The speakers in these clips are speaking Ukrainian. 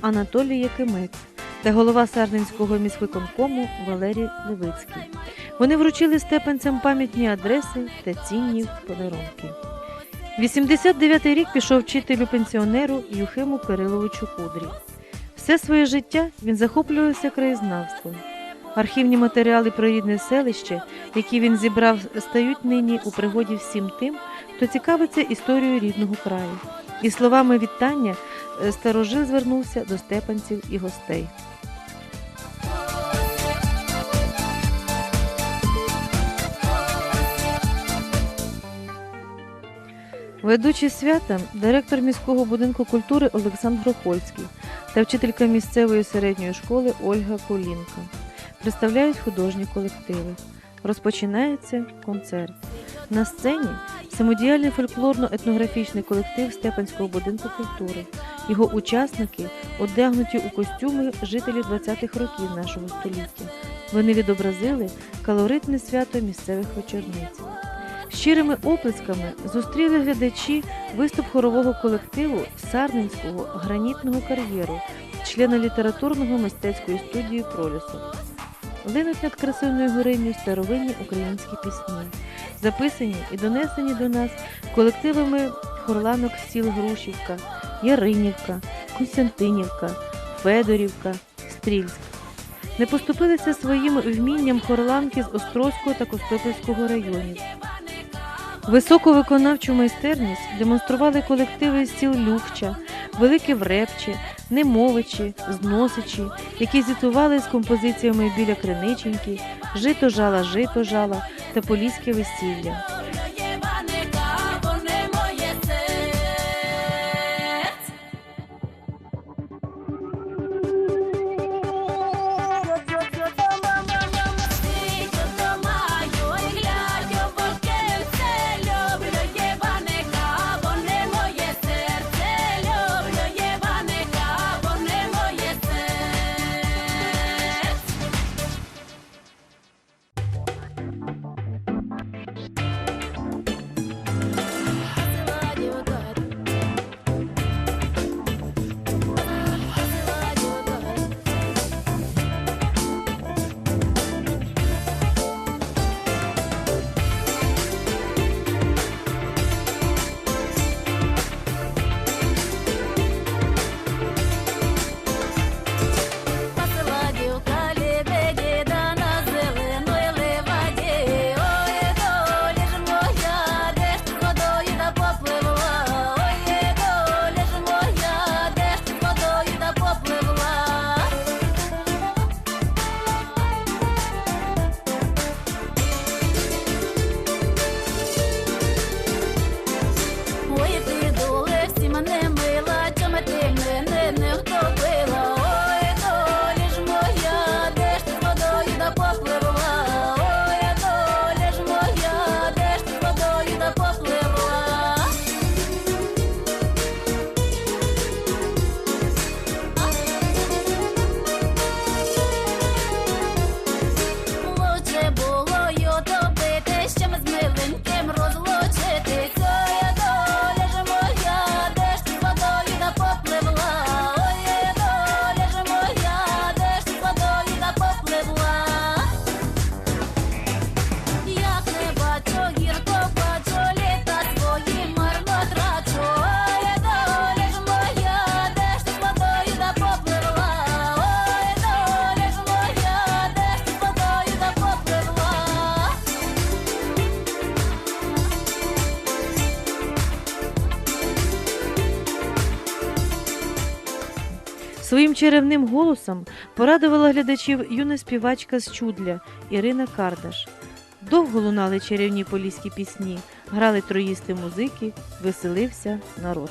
Анатолій Якимець та голова Сарненського міськвиконкому Валерій Левицький. Вони вручили степенцям пам'ятні адреси та цінні подарунки. 89-й рік пішов вчителю пенсіонеру Юхиму Кириловичу Кудрі. Все своє життя він захоплювався краєзнавством. Архівні матеріали про рідне селище, які він зібрав, стають нині у пригоді всім тим, хто цікавиться історією рідного краю. І словами вітання старожил звернувся до степанців і гостей. Ведучий свята директор міського будинку культури Олександр Грохольський та вчителька місцевої середньої школи Ольга Колінка представляють художні колективи. Розпочинається концерт. На сцені самодіяльний фольклорно-етнографічний колектив Степанського будинку культури. Його учасники одягнуті у костюми жителів 20-х років нашого століття. Вони відобразили калоритне свято місцевих вечорниць. Щирими оплесками зустріли глядачі виступ хорового колективу Сарненського гранітного кар'єру, члена літературного мистецької студії Пролісу. Линуть над красивною горинню старовинні українські пісні, записані і донесені до нас колективами хорланок сіл Грушівка, Яринівка, Костянтинівка, Федорівка, Стрільськ. Не поступилися своїм вмінням хорланки з Острозького та Костопільського районів. Високу виконавчу майстерність демонстрували колективи з сіл Люхча, Велике Врепче, Немовичі, Зносичі, які зітували з композиціями біля Криниченьки, Жито жала, жито жала та Поліське весілля. Чарівним голосом порадувала глядачів юна співачка з Чудля Ірина Кардаш. Довго лунали чарівні поліські пісні, грали троїсти музики, веселився народ.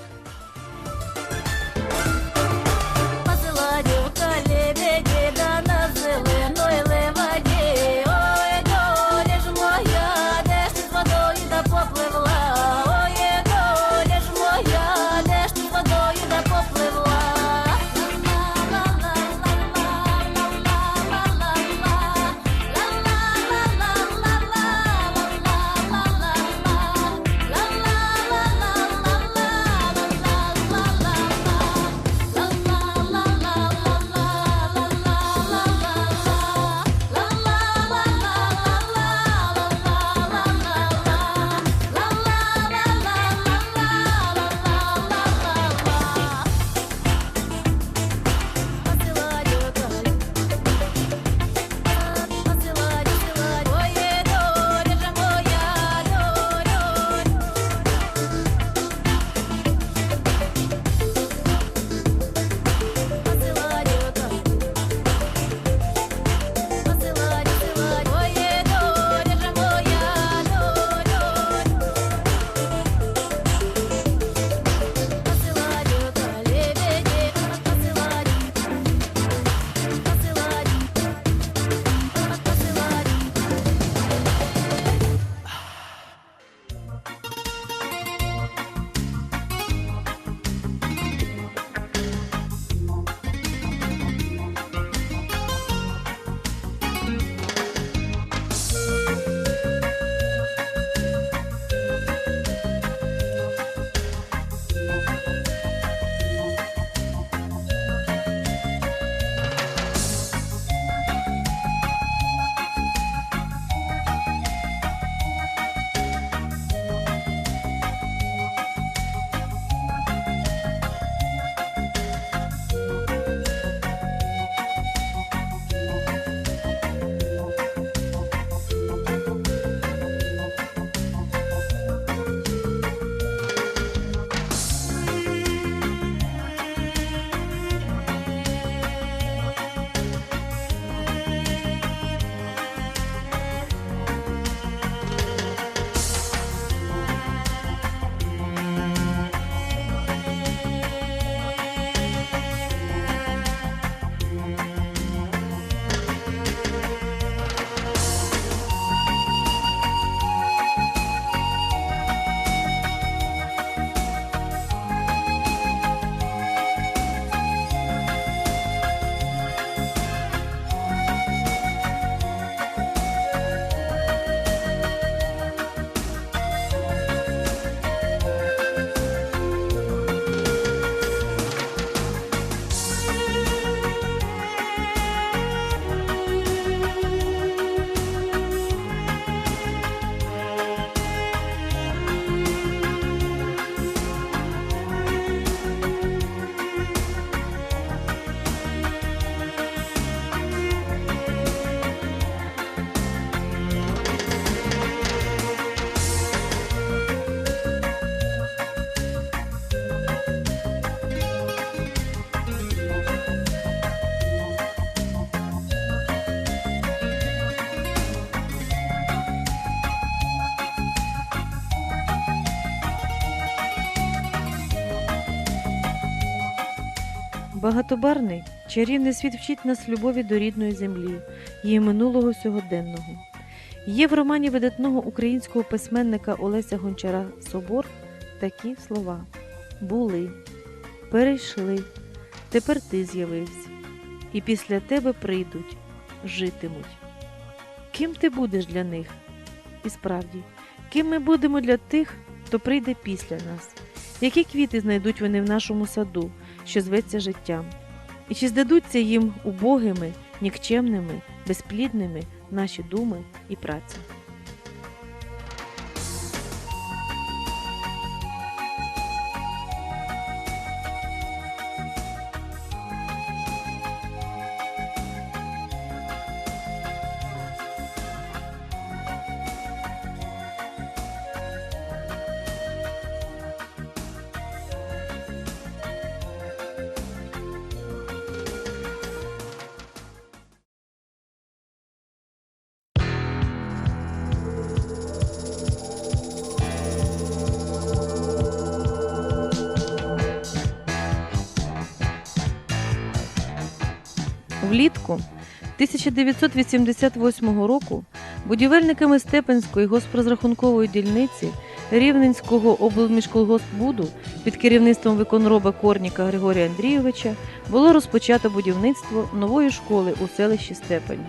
Багатобарний, чарівний світ вчить нас любові до рідної землі, її минулого сьогоденного. Є в романі видатного українського письменника Олеся Гончара Собор такі слова: були, перейшли, тепер ти з'явився, і після тебе прийдуть, житимуть. Ким ти будеш для них? І справді, ким ми будемо для тих, хто прийде після нас? Які квіти знайдуть вони в нашому саду, що зветься життям? І чи здадуться їм убогими, нікчемними, безплідними наші думи і праця? Влітку 1988 року будівельниками Степенської госпрозрахункової дільниці Рівненського облміжколгоспбуду під керівництвом виконроба Корніка Григорія Андрійовича було розпочато будівництво нової школи у селищі Степень.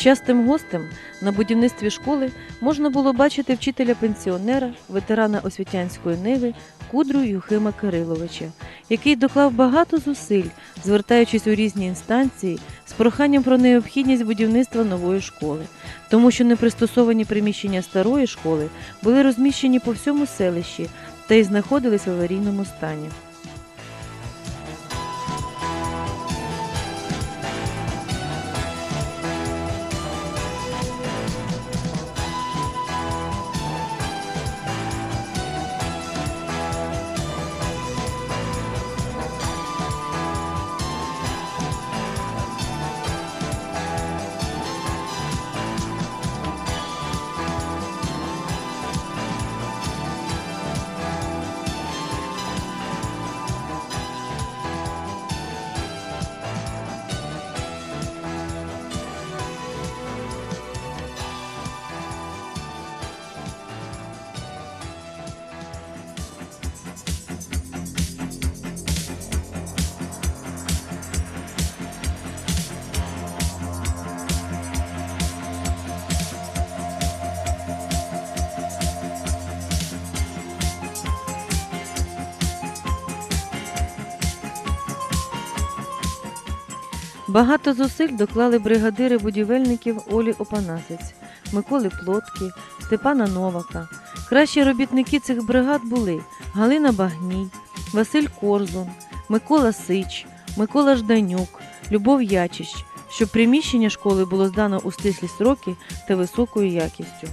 Частим гостем на будівництві школи можна було бачити вчителя-пенсіонера, ветерана освітянської ниви Кудру Юхима Кириловича, який доклав багато зусиль, звертаючись у різні інстанції з проханням про необхідність будівництва нової школи, тому що непристосовані приміщення старої школи були розміщені по всьому селищі та й знаходились в аварійному стані. Багато зусиль доклали бригадири будівельників Олі Опанасець, Миколи Плотки, Степана Новака. Кращі робітники цих бригад були Галина Багній, Василь Корзун, Микола Сич, Микола Жданюк, Любов Ячищ, щоб приміщення школи було здано у стислі строки та високою якістю.